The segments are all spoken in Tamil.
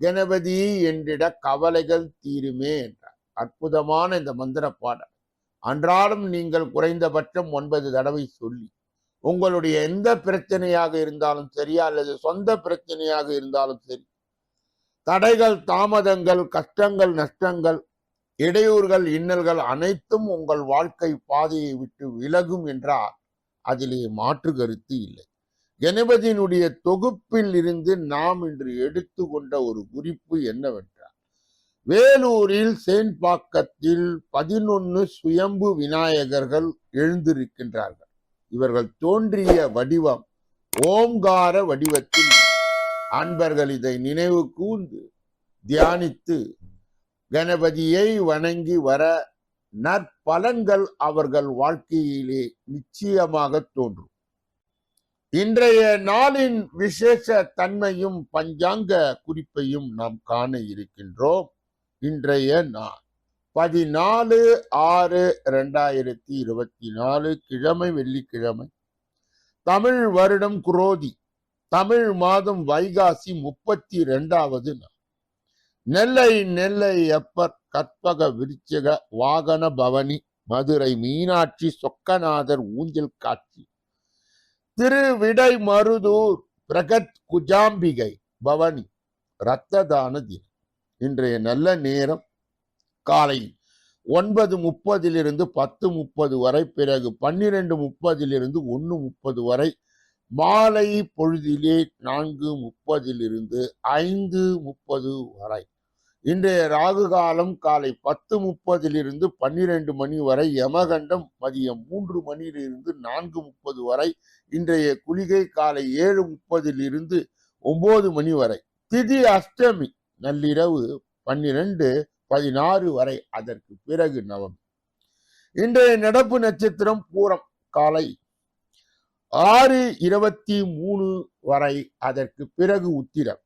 கணபதி என்றிட கவலைகள் தீருமே என்றார். அற்புதமான இந்த மந்திர பாடல். அன்றாடம் நீங்கள் குறைந்தபட்சம் ஒன்பது தடவை சொல்லி உங்களுடைய எந்த பிரச்சனையாக இருந்தாலும் சரியா அல்லது சொந்த பிரச்சனையாக இருந்தாலும் சரி தடைகள் தாமதங்கள் கஷ்டங்கள் நஷ்டங்கள் இடையூறுகள் இன்னல்கள் அனைத்தும் உங்கள் வாழ்க்கை பாதையை விட்டு விலகும் என்றால் அதிலே மாற்று கருத்து இல்லை. கணபதியினுடைய தொகுப்பில் இருந்து நாம் இன்று எடுத்துக்கொண்ட ஒரு குறிப்பு என்னவென்றால் வேலூரில் சேன்பாக்கத்தில் பதினொன்று சுயம்பு விநாயகர்கள் எழுந்திருக்கின்றார்கள். இவர்கள் தோன்றிய வடிவம் ஓம்கார வடிவத்தில் அன்பர்கள் இதை நினைவு கூர்ந்து தியானித்து கணபதியை வணங்கி வர நற்பலன்கள் அவர்கள் வாழ்க்கையிலே நிச்சயமாக தோன்றும். இன்றைய நாளின் விசேஷ தன்மையும் பஞ்சாங்க குறிப்பையும் நாம் காண இருக்கின்றோம். இன்றைய நாள் பதினாலு ஆறு ரெண்டாயிரத்தி இருபத்தி நாலு கிழமை வெள்ளிக்கிழமை. தமிழ் வருடம் குரோதி தமிழ் மாதம் வைகாசி முப்பத்தி இரண்டாவது நாள். நெல்லை நெல்லை எப்பர் கற்பக விருச்சக வாகன பவனி மதுரை மீனாட்சி சொக்கநாதர் ஊஞ்சல் காட்சி. திருவிடை மருதூர் பிரகத் குஜாம்பிகை பவனி ரத்ததான தினம். இன்றைய நல்ல நேரம் காலை ஒன்பது முப்பதிலிருந்து பத்து முப்பது வரை பிறகு பன்னிரண்டு முப்பதிலிருந்து ஒன்று முப்பது வரை மாலை பொழுதிலே நான்கு முப்பதிலிருந்து ஐந்து முப்பது வரை. இன்றைய ராகு காலம் காலை பத்து முப்பதிலிருந்து பன்னிரண்டு மணி வரை யமகண்டம் மதியம் மூன்று மணியிலிருந்து நான்கு முப்பது வரை இன்றைய குளிகை காலை ஏழு முப்பதிலிருந்து ஒன்பது மணி வரை. திதி அஷ்டமி நள்ளிரவு பன்னிரண்டு பதினாறு வரை அதற்கு பிறகு நவமி. இன்றைய நடப்பு நட்சத்திரம் பூரம் காலை ஆறு இருபத்தி மூணு வரை அதற்கு பிறகு உத்திரம்.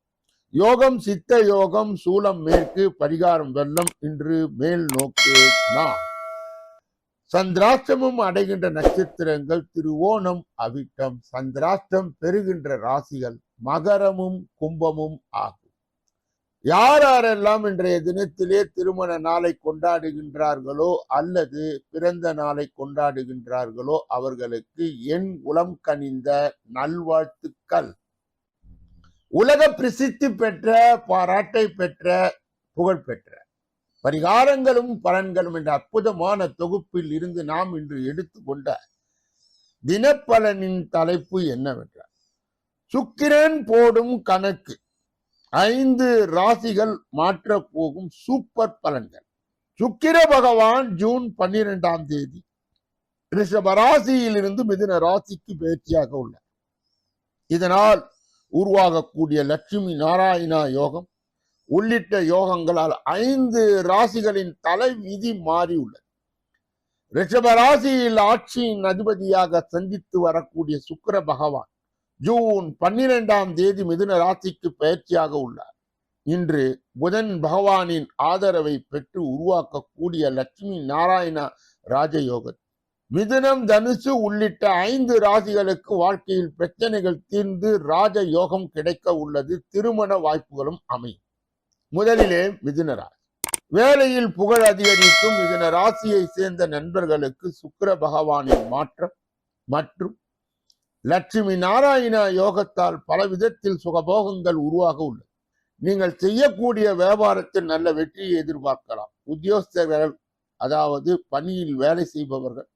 யோகம் சித்த யோகம் சூலம் மேற்கு பரிகாரம் வெள்ளம் இன்று மேல் நோக்கு நான் சந்திராஷ்டமும் அடைகின்ற நட்சத்திரங்கள் திருவோணம் அவிட்டம். சந்திராஷ்டம் பெறுகின்ற ராசிகள் மகரமும் கும்பமும் ஆகும். யார் யாரெல்லாம் இன்றைய தினத்திலே திருமண நாளை கொண்டாடுகின்றார்களோ அல்லது பிறந்த நாளை கொண்டாடுகின்றார்களோ அவர்களுக்கு என் உளம் கனிந்த நல்வாழ்த்துக்கள். உலக பிரசித்தி பெற்ற பாராட்டை பெற்ற புகழ் பெற்ற. பரிகாரங்களும் பலன்களும் என்ற அற்புதமான தொகுப்பில் இருந்து நாம் இன்று எடுத்துக்கொண்ட தினப்பலனின் தலைப்பு என்னவென்றால் சுக்கிரன் போடும் கணக்கு. ஐந்து ராசிகள் மாற்ற போகும் சூப்பர் பலன்கள். சுக்கிர பகவான் ஜூன் பன்னிரெண்டாம் தேதி ரிஷப ராசியிலிருந்து மிதுன ராசிக்கு பயிற்சியாக உள்ளார். இதனால் உருவாகக்கூடிய லட்சுமி நாராயணா யோகம் உள்ளிட்ட யோகங்களால் ஐந்து ராசிகளின் தலை விதி மாறியுள்ளது ரிஷப ராசியில் ஆட்சியின் அதிபதியாக சந்தித்து வரக்கூடிய சுக்கிர பகவான் ஜூன் பன்னிரெண்டாம் தேதி மிதுன ராசிக்கு பயிற்சியாக உள்ளார். இன்று புதன் பகவானின் ஆதரவை பெற்று உருவாக்கக்கூடிய லட்சுமி நாராயண ராஜயோகம் மிதுனம் தனுசு உள்ளிட்ட ஐந்து ராசிகளுக்கு வாழ்க்கையில் பிரச்சனைகள் தீர்ந்து ராஜ யோகம் கிடைக்க உள்ளது. திருமண வாய்ப்புகளும் அமையும். முதலிலே மிதுன வேலையில் புகழ் அதிகரிக்கும் மிதுன ராசியை சேர்ந்த நண்பர்களுக்கு சுக்கர பகவானின் மாற்றம் மற்றும் லட்சுமி நாராயண யோகத்தால் பல விதத்தில் சுகபோகங்கள் உருவாக உள்ளது. நீங்கள் செய்யக்கூடிய வியாபாரத்தில் நல்ல வெற்றியை எதிர்பார்க்கலாம். உத்தியோகஸ்தர்கள் அதாவது பணியில் வேலை செய்பவர்கள்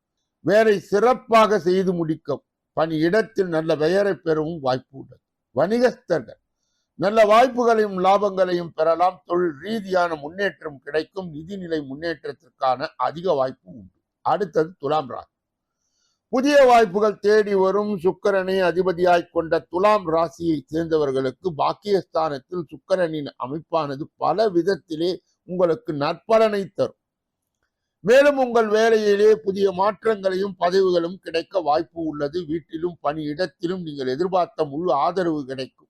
வேலை சிறப்பாக செய்து முடிக்கும். பணியிடத்தில் நல்ல பெயரை பெறவும் வாய்ப்பு உள்ளது வணிகஸ்தர்கள் நல்ல வாய்ப்புகளையும் லாபங்களையும் பெறலாம். தொழில் ரீதியான முன்னேற்றம் கிடைக்கும். நிதிநிலை முன்னேற்றத்திற்கான அதிக வாய்ப்பு உண்டு. அடுத்தது துலாம் ராசி. புதிய வாய்ப்புகள் தேடி வரும். சுக்கரனை அதிபதியாய் கொண்ட துலாம் ராசியை சேர்ந்தவர்களுக்கு பாக்கியஸ்தானத்தில் சுக்கரனின் அமைப்பானது பல விதத்திலே உங்களுக்கு நற்பலனை தரும். மேலும் உங்கள் வேலையிலே புதிய மாற்றங்களையும் பதவிகளும் கிடைக்க வாய்ப்பு உள்ளது. வீட்டிலும் பணியிடத்திலும் நீங்கள் எதிர்பார்த்த முழு ஆதரவு கிடைக்கும்.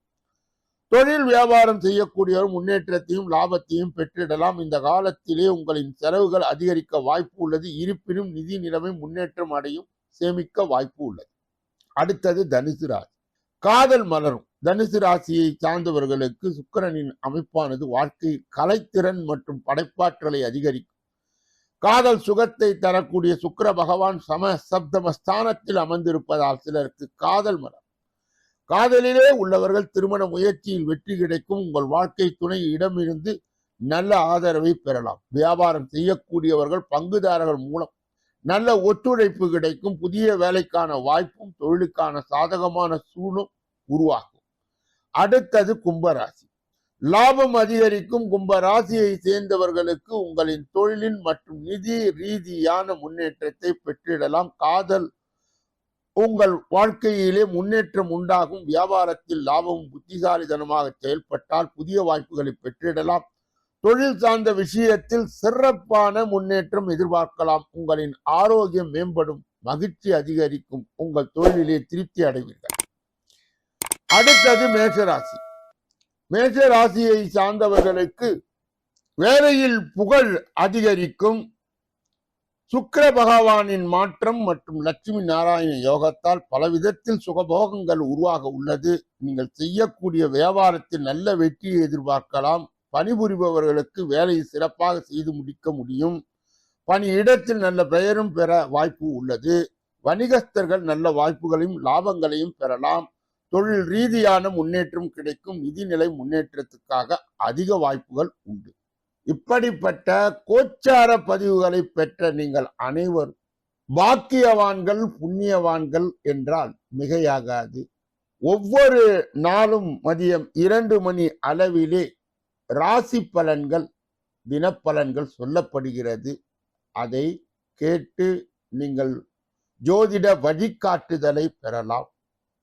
தொழில் வியாபாரம் செய்யக்கூடியவர் முன்னேற்றத்தையும் லாபத்தையும் பெற்றிடலாம். இந்த காலத்திலே உங்களின் செலவுகள் அதிகரிக்க வாய்ப்பு உள்ளது. இருப்பினும் நிதி நிலைமை முன்னேற்றம் அடையும் சேமிக்க வாய்ப்பு உள்ளது. அடுத்தது தனுசு ராசி. காதல் மலரும். தனுசு ராசியை சார்ந்தவர்களுக்கு சுக்கிரனின் அமைப்பானது வாழ்க்கையில் கலைத்திறன் மற்றும் படைப்பாற்றலை அதிகரிக்கும். காதல் சுகத்தை தரக்கூடிய சுக்கர பகவான் சம சப்தம ஸ்தானத்தில் அமர்ந்திருப்பதால் சிலருக்கு காதல் மரம். காதலிலே உள்ளவர்கள் திருமண முயற்சியில் வெற்றி கிடைக்கும். உங்கள் வாழ்க்கை துணை இடமிருந்து நல்ல ஆதரவை பெறலாம். வியாபாரம் செய்யக்கூடியவர்கள் பங்குதாரர்கள் மூலம் நல்ல ஒத்துழைப்பு கிடைக்கும். புதிய வேலைக்கான வாய்ப்பும் தொழிலுக்கான சாதகமான சூழும் உருவாகும். அடுத்தது கும்பராசி. லாபம் அதிகரிக்கும் கும்பராசியை சேர்ந்தவர்களுக்கு உங்களின் தொழிலின் மற்றும் நிதி ரீதியான முன்னேற்றத்தை பெற்றிடலாம். காதல் உங்கள் வாழ்க்கையிலே முன்னேற்றம் உண்டாகும். வியாபாரத்தில் லாபமும் புத்திசாலிதனமாக செயல்பட்டால் புதிய வாய்ப்புகளை பெற்றிடலாம். தொழில் சார்ந்த விஷயத்தில் சிறப்பான முன்னேற்றம் எதிர்பார்க்கலாம். உங்களின் ஆரோக்கியம் மேம்படும் மகிழ்ச்சி அதிகரிக்கும். உங்கள் தொழிலிலே திருப்தி அடைவீர்கள். அடுத்தது மேஷராசி. மேஷ ராசியை சார்ந்தவர்களுக்கு வேலையில் புகழ் அதிகரிக்கும். சுக்கர பகவானின் மாற்றம் மற்றும் லட்சுமி நாராயண யோகத்தால் பல விதத்தில் சுகபோகங்கள் உருவாக உள்ளது. நீங்கள் செய்யக்கூடிய வியாபாரத்தில் நல்ல வெற்றியை எதிர்பார்க்கலாம். பணிபுரிபவர்களுக்கு வேலையை சிறப்பாக செய்து முடிக்க முடியும். பணியிடத்தில் நல்ல பெயரும் பெற வாய்ப்பு உள்ளது. வணிகஸ்தர்கள் நல்ல வாய்ப்புகளையும் லாபங்களையும் பெறலாம். தொழில் ரீதியான முன்னேற்றம் கிடைக்கும். நிதிநிலை முன்னேற்றத்துக்காக அதிக வாய்ப்புகள் உண்டு. இப்படிப்பட்ட கோச்சார பதிவுகளை பெற்ற நீங்கள் அனைவரும் பாக்கியவான்கள் புண்ணியவான்கள் என்றால் மிகையாகாது. ஒவ்வொரு நாளும் மதியம் இரண்டு மணி அளவிலே ராசி பலன்கள் தினப்பலன்கள் சொல்லப்படுகிறது. அதை கேட்டு நீங்கள் ஜோதிட வழிகாட்டுதலை பெறலாம்.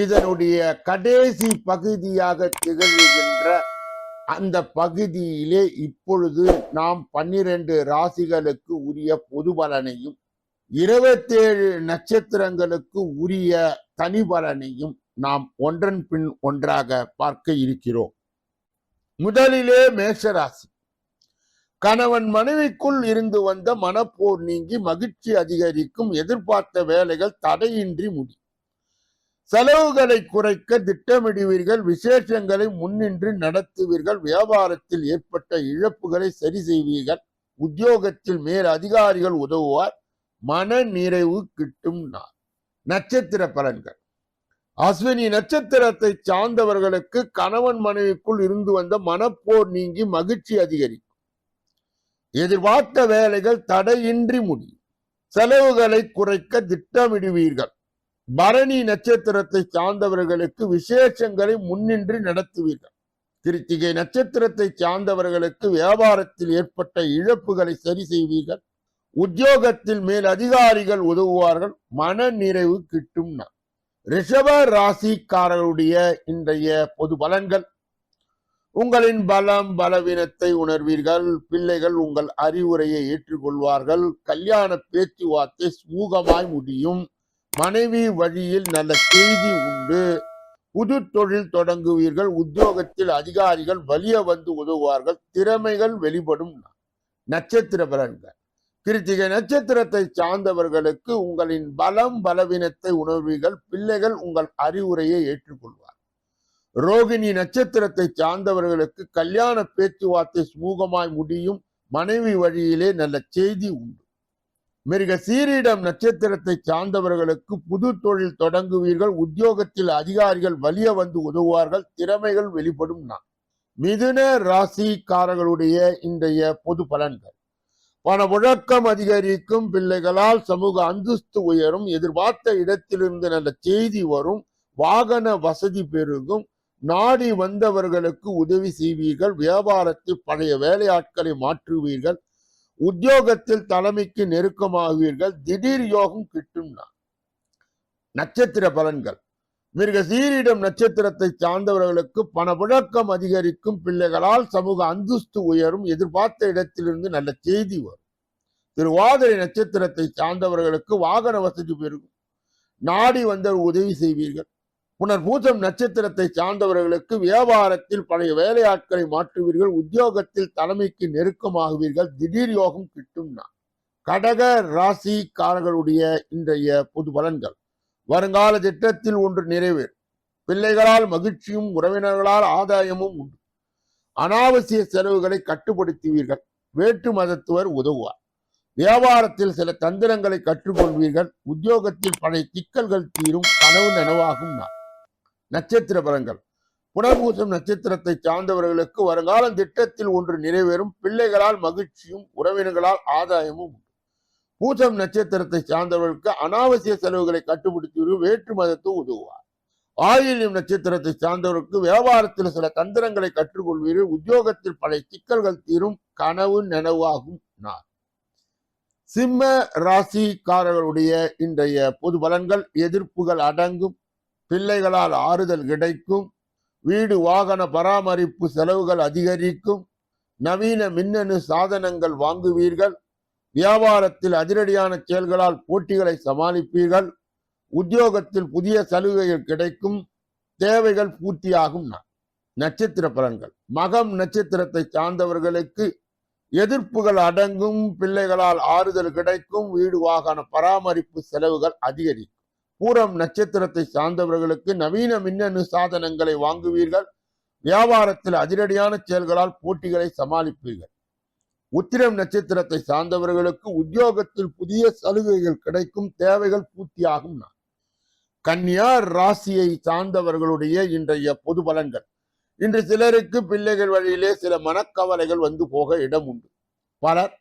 இதனுடைய கடைசி பகுதியாக திகழ்கின்ற அந்த பகுதியிலே இப்பொழுது நாம் பன்னிரண்டு ராசிகளுக்கு உரிய பொது பலனையும் இருபத்தேழு நட்சத்திரங்களுக்கு உரிய தனி பலனையும் நாம் ஒன்றன் பின் ஒன்றாக பார்க்க இருக்கிறோம். முதலிலே மேஷராசி. கணவன் மனைவிக்குள் இருந்து வந்த மனப்போர் நீங்கி மகிழ்ச்சி அதிகரிக்கும் எதிர்பார்த்த வேலைகள் தடையின்றி முடியும். செலவுகளை குறைக்க திட்டமிடுவீர்கள் விசேஷங்களை முன்னின்று நடத்துவீர்கள் வியாபாரத்தில் ஏற்பட்ட இழப்புகளை சரி செய்வீர்கள் உத்தியோகத்தில் மேல் அதிகாரிகள் உதவுவார் மன நிறைவு கிட்டும் நாள். நட்சத்திர பலன்கள். அஸ்வினி நட்சத்திரத்தை சார்ந்தவர்களுக்கு கணவன் மனைவிக்குள் இருந்து வந்த மனப்போர் நீங்கி மகிழ்ச்சி அதிகரிக்கும். எதிர்பார்த்த வேலைகள் தடையின்றி முடியும். செலவுகளை குறைக்க திட்டமிடுவீர்கள். பரணி நட்சத்திரத்தை சார்ந்தவர்களுக்கு விசேஷங்களை முன்னின்று நடத்துவீர்கள். கிருத்திகை நட்சத்திரத்தை சார்ந்தவர்களுக்கு வியாபாரத்தில் ஏற்பட்ட இழப்புகளை சரி செய்வீர்கள். உத்தியோகத்தில் மேல் அதிகாரிகள் உதவுவார்கள். மன நிறைவு கிட்டும் ரிஷப ராசிக்காரர்களுடைய இன்றைய பொது பலன்கள். உங்களின் பலம் பலவீனத்தை உணர்வீர்கள். பிள்ளைகள் உங்கள் அறிவுரையை ஏற்றுக்கொள்வார்கள். கல்யாண பேச்சுவார்த்தை சுமூகமாய் முடியும். மனைவி வழியில் நல்ல செய்தி உண்டு. புது தொழில் தொடங்குவீர்கள். உத்தியோகத்தில் அதிகாரிகள் வலிய வந்து உதவுவார்கள். திறமைகள் வெளிப்படும். நட்சத்திர பலன்கள். கிருத்திகை நட்சத்திரத்தை சார்ந்தவர்களுக்கு உங்களின் பலம் பலவீனத்தை உணர்வீர்கள். பிள்ளைகள் உங்கள் அறிவுரையை ஏற்றுக்கொள்வார். ரோகிணி நட்சத்திரத்தை சார்ந்தவர்களுக்கு கல்யாண பேச்சுவார்த்தை சுமூகமாய் முடியும். மனைவி வழியிலே நல்ல செய்தி உண்டு. மிருக சீரிடம் நட்சத்திரத்தை சார்ந்தவர்களுக்கு புது தொழில் தொடங்குவீர்கள். உத்தியோகத்தில் அதிகாரிகள் வலிய வந்து உதவுவார்கள். திறமைகள் வெளிப்படும் நான் மிதுன ராசிக்காரர்களுடைய இன்றைய பொது பலன்கள். பண அதிகரிக்கும். பிள்ளைகளால் சமூக அந்தஸ்து உயரும். எதிர்பார்த்த இடத்திலிருந்து நல்ல செய்தி வரும். வாகன வசதி பெருகும். நாடி வந்தவர்களுக்கு உதவி செய்வீர்கள். வியாபாரத்தில் பழைய வேலையாட்களை மாற்றுவீர்கள். உத்தியோகத்தில் தலைமைக்கு நெருக்கமாகுவீர்கள் திடீர் யோகம் கிட்டும்னா நட்சத்திர பலன்கள். மிருக சீரிடம் நட்சத்திரத்தை சார்ந்தவர்களுக்கு பணப்புழக்கம் அதிகரிக்கும் பிள்ளைகளால் சமூக அந்தஸ்து உயரும். எதிர்பார்த்த இடத்திலிருந்து நல்ல செய்தி வரும். திருவாதிரை நட்சத்திரத்தை சார்ந்தவர்களுக்கு வாகன வசதி பெருகும். நாடி வந்த உதவி செய்வீர்கள். புனர்பூசம் நட்சத்திரத்தை சார்ந்தவர்களுக்கு வியாபாரத்தில் பழைய வேலையாட்களை மாற்றுவீர்கள் உத்தியோகத்தில் தலைமைக்கு நெருக்கமாகுவீர்கள் திடீர் யோகம் கிட்டும் நான் கடக ராசிக்காரர்களுடைய இன்றைய பொது பலன்கள். வருங்கால திட்டத்தில் ஒன்று நிறைவேறும். பிள்ளைகளால் மகிழ்ச்சியும் உறவினர்களால் ஆதாயமும் உண்டு. அனாவசிய செலவுகளை கட்டுப்படுத்துவீர்கள். வேற்று மதத்துவர் உதவுவார். வியாபாரத்தில் சில தந்திரங்களை கற்றுக்கொள்வீர்கள். உத்தியோகத்தில் பழைய சிக்கல்கள் தீரும். கனவு நனவாகும் நான் நட்சத்திர பலன்கள். புனர்பூசம் நட்சத்திரத்தை சார்ந்தவர்களுக்கு வருங்காலம் திட்டத்தில் ஒன்று நிறைவேறும். பிள்ளைகளால் மகிழ்ச்சியும் உறவினர்களால் ஆதாயமும் உண்டு. பூசம் நட்சத்திரத்தை சார்ந்தவர்களுக்கு அனாவசிய செலவுகளை கட்டுப்படுத்தி வேற்று மதத்தை உதவுவார். ஆயில்யம் நட்சத்திரத்தை சார்ந்தவர்களுக்கு வியாபாரத்தில் சில தந்திரங்களை கற்றுக்கொள்வீர்கள் உத்தியோகத்தில் பல சிக்கல்கள் தீரும். கனவு நனவாகும் நாள். சிம்ம ராசிக்காரர்களுடைய இன்றைய பொது பலன்கள் எதிர்ப்புகள் அடங்கும். பிள்ளைகளால் ஆறுதல் கிடைக்கும். வீடு வாகன பராமரிப்பு செலவுகள் அதிகரிக்கும். நவீன மின்னணு சாதனங்கள் வாங்குவீர்கள். வியாபாரத்தில் அதிரடியான செயல்களால் போட்டிகளை சமாளிப்பீர்கள். உத்தியோகத்தில் புதிய சலுகைகள் கிடைக்கும். தேவைகள் பூர்த்தியாகும். நட்சத்திர பலன்கள். மகம் நட்சத்திரத்தை சார்ந்தவர்களுக்கு எதிர்ப்புகள் அடங்கும். பிள்ளைகளால் ஆறுதல் கிடைக்கும். வீடு வாகன பராமரிப்பு செலவுகள் அதிகரிக்கும் பூரம் நட்சத்திரத்தை சார்ந்தவர்களுக்கு நவீன மின்னணு சாதனங்களை வாங்குவீர்கள். வியாபாரத்தில் அதிரடியான செயல்களால் போட்டிகளை சமாளிப்பீர்கள். உத்திரம் நட்சத்திரத்தை சார்ந்தவர்களுக்கு உத்தியோகத்தில் புதிய சலுகைகள் கிடைக்கும் தேவைகள் பூர்த்தியாகும் நான் கன்னியா ராசியை சார்ந்தவர்களுடைய இன்றைய பொது பலன்கள். இன்று சிலருக்கு பிள்ளைகள் வழியிலே சில மனக்கவலைகள் வந்து போக இடம் உண்டு. பலர்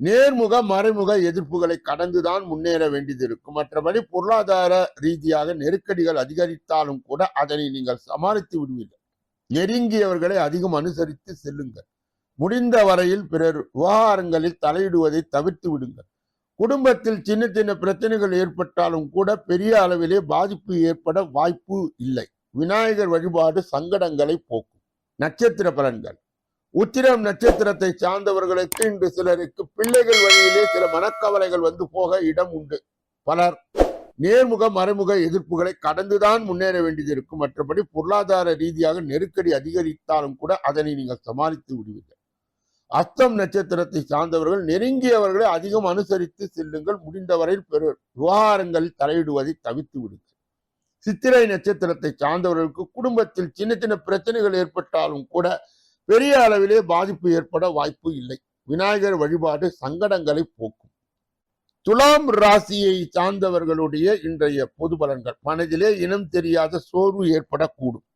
நேர்முக மறைமுக எதிர்ப்புகளை கடந்துதான் முன்னேற வேண்டியது இருக்கும். மற்றபடி பொருளாதார ரீதியாக நெருக்கடிகள் அதிகரித்தாலும் கூட அதனை நீங்கள் சமாளித்து விடுவீர்கள். நெருங்கியவர்களை அதிகம் அனுசரித்து செல்லுங்கள். முடிந்த வரையில் பிறர் விவகாரங்களில் தலையிடுவதை தவிர்த்து விடுங்கள். குடும்பத்தில் சின்ன சின்ன பிரச்சனைகள் ஏற்பட்டாலும் கூட பெரிய அளவிலே பாதிப்பு ஏற்பட வாய்ப்பு இல்லை. விநாயகர் வழிபாடு சங்கடங்களை போக்கும். நட்சத்திர பலன்கள். உத்திரம் நட்சத்திரத்தை சார்ந்தவர்களுக்கு இன்று சிலருக்கு பிள்ளைகள் வழியிலே சில மனக்கவலைகள் வந்து போக இடம் உண்டு. பலர் நேர்முக மறைமுக எதிர்ப்புகளை கடந்துதான் முன்னேற வேண்டியது இருக்கும். மற்றபடி பொருளாதார ரீதியாக நெருக்கடி அதிகரித்தாலும் கூட அதனை நீங்கள் சமாளித்து விடுவீர்கள். அஸ்தம் நட்சத்திரத்தை சார்ந்தவர்கள் நெருங்கியவர்களை அதிகம் அனுசரித்து செல்லுங்கள். முடிந்தவரையில் பெரு விவகாரங்களில் தலையிடுவதை தவித்து விடுங்கள். சித்திரை நட்சத்திரத்தை சார்ந்தவர்களுக்கு குடும்பத்தில் சின்ன சின்ன பிரச்சனைகள் ஏற்பட்டாலும் கூட பெரிய அளவிலே பாதிப்பு ஏற்பட வாய்ப்பு இல்லை. விநாயகர் வழிபாடு சங்கடங்களை போக்கும். துலாம் ராசியை சார்ந்தவர்களுடைய இன்றைய பொது பலன்கள். மனதிலே இனம் தெரியாத சோர்வு ஏற்படக்கூடும்.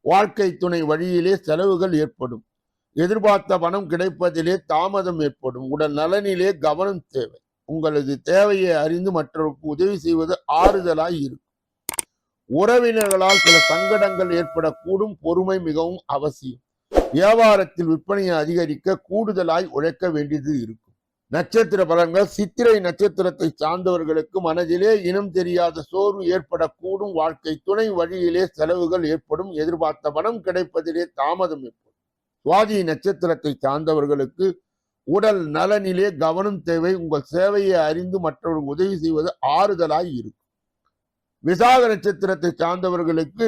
வாழ்க்கை துணை வழியிலே செலவுகள் ஏற்படும். எதிர்பார்த்த பணம் கிடைப்பதிலே தாமதம் ஏற்படும். உடல் நலனிலே கவனம் தேவை. உங்களது தேவையை அறிந்து மற்றவருக்கு உதவி செய்வது ஆறுதலாய் இருக்கும். உறவினர்களால் சில சங்கடங்கள் ஏற்படக்கூடும். பொறுமை மிகவும் அவசியம். வியாபாரத்தில் விற்பனையை அதிகரிக்க கூடுதலாய் உழைக்க வேண்டியது இருக்கும். நட்சத்திர பலன்கள் சித்திரை நட்சத்திரத்தை சார்ந்தவர்களுக்கு மனதிலே இனம் தெரியாத சோர்வு ஏற்படக்கூடும். வாழ்க்கை துணை வழியிலே செலவுகள் ஏற்படும். எதிர்பார்த்த பணம் கிடைப்பதிலே தாமதம் ஏற்படும். சுவாதி நட்சத்திரத்தை சார்ந்தவர்களுக்கு உடல் நலனிலே கவனம் தேவை. உங்கள் சேவையை அறிந்து மற்றவர்கள் உதவி செய்வது ஆறுதலாய் இருக்கும். விசாக நட்சத்திரத்தை சார்ந்தவர்களுக்கு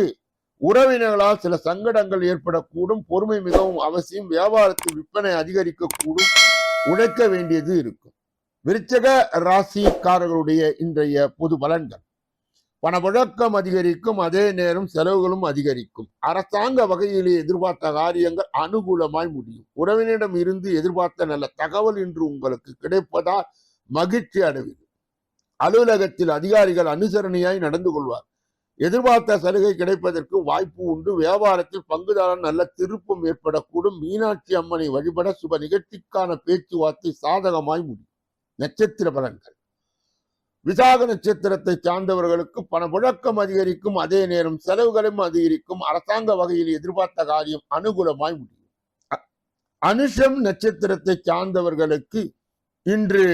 உறவினர்களால் சில சங்கடங்கள் ஏற்படக்கூடும் பொறுமை மிகவும் அவசியம் வியாபாரத்தில் விற்பனை அதிகரிக்கக்கூடும் உழைக்க வேண்டியது இருக்கும். விருச்சக ராசிக்காரர்களுடைய இன்றைய பொது பலன்கள். பணப்புழக்கம் அதிகரிக்கும் அதே நேரம் செலவுகளும் அதிகரிக்கும். அரசாங்க வகையிலே எதிர்பார்த்த காரியங்கள் அனுகூலமாய் முடியும். உறவினிடம் இருந்து எதிர்பார்த்த நல்ல தகவல் இன்று உங்களுக்கு கிடைப்பதால் மகிழ்ச்சி அடைவீர்கள். அலுவலகத்தில் அதிகாரிகள் அனுசரணையாய் நடந்து கொள்வார் எதிர்பார்த்த சலுகை கிடைப்பதற்கு வாய்ப்பு உண்டு. வியாபாரத்தில் பங்குதாரர் நல்ல திருப்பம் ஏற்படக்கூடும். மீனாட்சி அம்மனை வழிபட சுப நிகழ்ச்சிக்கான பேச்சுவார்த்தை சாதகமாய் முடியும். நட்சத்திர பலன்கள். விசாக நட்சத்திரத்தை சார்ந்தவர்களுக்கு பணப்புழக்கம் அதிகரிக்கும். அதே நேரம் செலவுகளும் அதிகரிக்கும். அரசாங்க வகையில் எதிர்பார்த்த காரியம் அனுகூலமாய் முடியும். அனுஷம் நட்சத்திரத்தை சார்ந்தவர்களுக்கு இன்று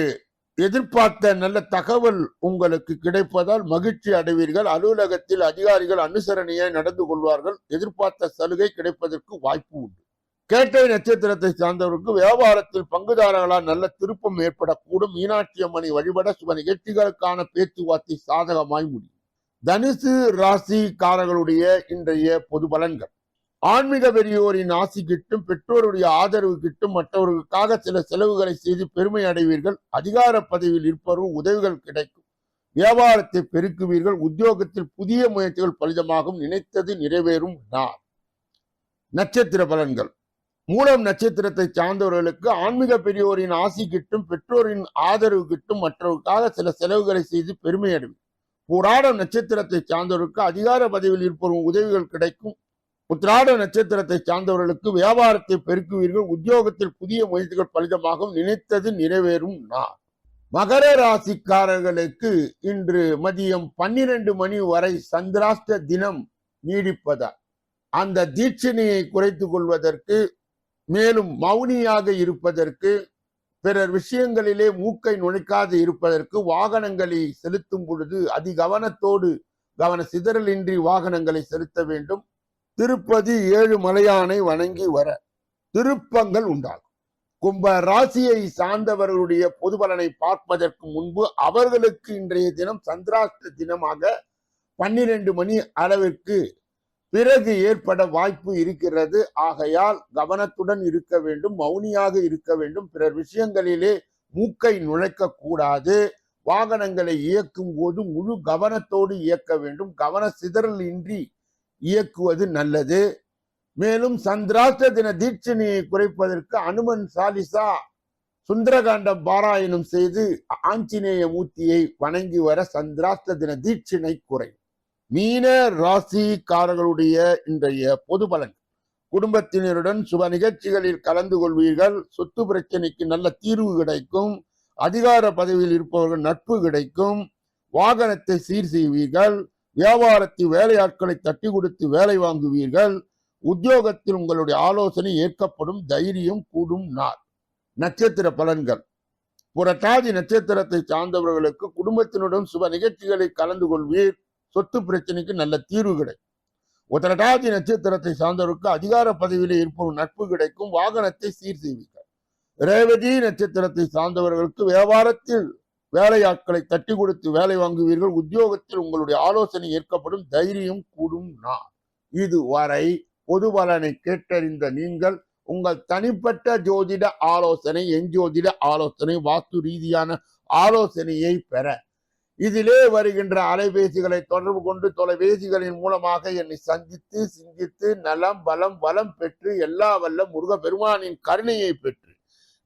எதிர்பார்த்த நல்ல தகவல் உங்களுக்கு கிடைப்பதால் மகிழ்ச்சி அடைவீர்கள். அலுவலகத்தில் அதிகாரிகள் அனுசரணையாய் நடந்து கொள்வார்கள். எதிர்பார்த்த சலுகை கிடைப்பதற்கு வாய்ப்பு உண்டு. கேட்டை நட்சத்திரத்தை சார்ந்தவருக்கு வியாபாரத்தில் பங்குதாரர்களால் நல்ல திருப்பம் ஏற்படக்கூடும். மீனாட்சி அம்மனை வழிபட சுப நிகழ்ச்சிகளுக்கான பேச்சுவார்த்தை சாதகமாய் முடியும். தனுசு ராசிக்காரர்களுடைய இன்றைய பொது பலன்கள். ஆன்மீக பெரியோரின் ஆசி கிட்டும் பெற்றோருடைய ஆதரவு கிட்டும் மற்றவர்களுக்காக சில செலவுகளை செய்து பெருமை அடைவீர்கள். அதிகார பதவியில் இருப்பவரும் உதவிகள் கிடைக்கும். வியாபாரத்தை பெருக்குவீர்கள். உத்தியோகத்தில் புதிய முயற்சிகள் பலிதமாகும். நினைத்தது நிறைவேறும் நான். நட்சத்திர பலன்கள். மூலம் நட்சத்திரத்தை சார்ந்தவர்களுக்கு ஆன்மீக பெரியோரின் ஆசி கிட்டும் பெற்றோரின் ஆதரவு கிட்டும் மற்றவர்களுக்காக சில செலவுகளை செய்து பெருமை அடைவீர்கள். பூராடம் நட்சத்திரத்தை சார்ந்தவர்களுக்கு அதிகார பதவியில் இருப்பவர்கள் உதவிகள் கிடைக்கும். உத்திராட நட்சத்திரத்தை சார்ந்தவர்களுக்கு வியாபாரத்தை பெருக்குவீர்கள். உத்தியோகத்தில் புதிய முயற்சிகள் பலிதமாகும் நினைத்தது நிறைவேறும் நான் மகர ராசிக்காரர்களுக்கு இன்று மதியம் பன்னிரண்டு மணி வரை சந்திராஷ்ட தினம் நீடிப்பதால் அந்த தீட்சணையை குறைத்து கொள்வதற்கு மேலும் மௌனியாக இருப்பதற்கு பிறர் விஷயங்களிலே மூக்கை நுழைக்காது இருப்பதற்கு வாகனங்களை செலுத்தும் பொழுது அதிகவனத்தோடு கவன சிதறலின்றி வாகனங்களை செலுத்த வேண்டும். திருப்பதி ஏழு மலையானை வணங்கி வர திருப்பங்கள் உண்டாகும். கும்ப ராசியை சார்ந்தவர்களுடைய பொது பலனை பார்ப்பதற்கு முன்பு அவர்களுக்கு இன்றைய தினம் சந்திராஷ்ட தினமாக பன்னிரண்டு மணி அளவிற்கு பிறகு ஏற்பட வாய்ப்பு இருக்கிறது. ஆகையால் கவனத்துடன் இருக்க வேண்டும் மௌனியாக இருக்க வேண்டும். பிறர் விஷயங்களிலே மூக்கை நுழைக்க கூடாது. வாகனங்களை இயக்கும் போது முழு கவனத்தோடு இயக்க வேண்டும். கவன சிதறல் இன்றி இயக்குவது நல்லது. மேலும் சந்திராஷ்ட தின தீட்சணியை குறைப்பதற்கு அனுமன் சாலிசா சுந்தரகாண்டம் பாராயணம் செய்து ஆஞ்சநேய மூர்த்தியை வணங்கி வர சந்திராஷ்ட தின தீட்சினை குறை. மீன ராசிக்காரர்களுடைய இன்றைய பொது பலன். குடும்பத்தினருடன் சுப நிகழ்ச்சிகளில் கலந்து கொள்வீர்கள். சொத்து பிரச்சனைக்கு நல்ல தீர்வு கிடைக்கும். அதிகார பதவியில் இருப்பவர்கள் நட்பு கிடைக்கும். வாகனத்தை சீர் செய்வீர்கள். வியாபாரத்தில் வேலையாட்களை தட்டி கொடுத்து வேலை வாங்குவீர்கள். உத்தியோகத்தில் உங்களுடைய ஆலோசனை ஏற்கப்படும். தைரியம் கூடும் நாள். நட்சத்திர பலன்கள். புரட்டாதி நட்சத்திரத்தை சார்ந்தவர்களுக்கு குடும்பத்தினுடன் சுப நிகழ்ச்சிகளை கலந்து கொள்வீர். சொத்து பிரச்சனைக்கு நல்ல தீர்வு கிடைக்கும். உத்தரட்டாதி நட்சத்திரத்தை சார்ந்தவருக்கு அதிகார பதவியில் இருப்பவர் நட்பு கிடைக்கும். வாகனத்தை சீர் செய்வீர்கள். ரேவதி நட்சத்திரத்தை சார்ந்தவர்களுக்கு வியாபாரத்தில் வேலையாட்களை தட்டி கொடுத்து வேலை வாங்குவீர்கள். உத்தியோகத்தில் உங்களுடைய ஆலோசனை ஏற்கப்படும். தைரியம் கூடும் நான். இதுவரை பொது பலனை கேட்டறிந்த நீங்கள் உங்கள் தனிப்பட்ட ஜோதிட ஆலோசனை எஞ்சோதிட ஆலோசனை வாஸ்து ரீதியான ஆலோசனையை பெற. இதிலே வருகின்ற அலைபேசிகளை தொடர்பு கொண்டு தொலைபேசிகளின் மூலமாக என்னை சந்தித்து சிந்தித்து நலம் பலம் வளம் பெற்று எல்லா வல்ல முருக பெருமானின் கருணையை பெற்று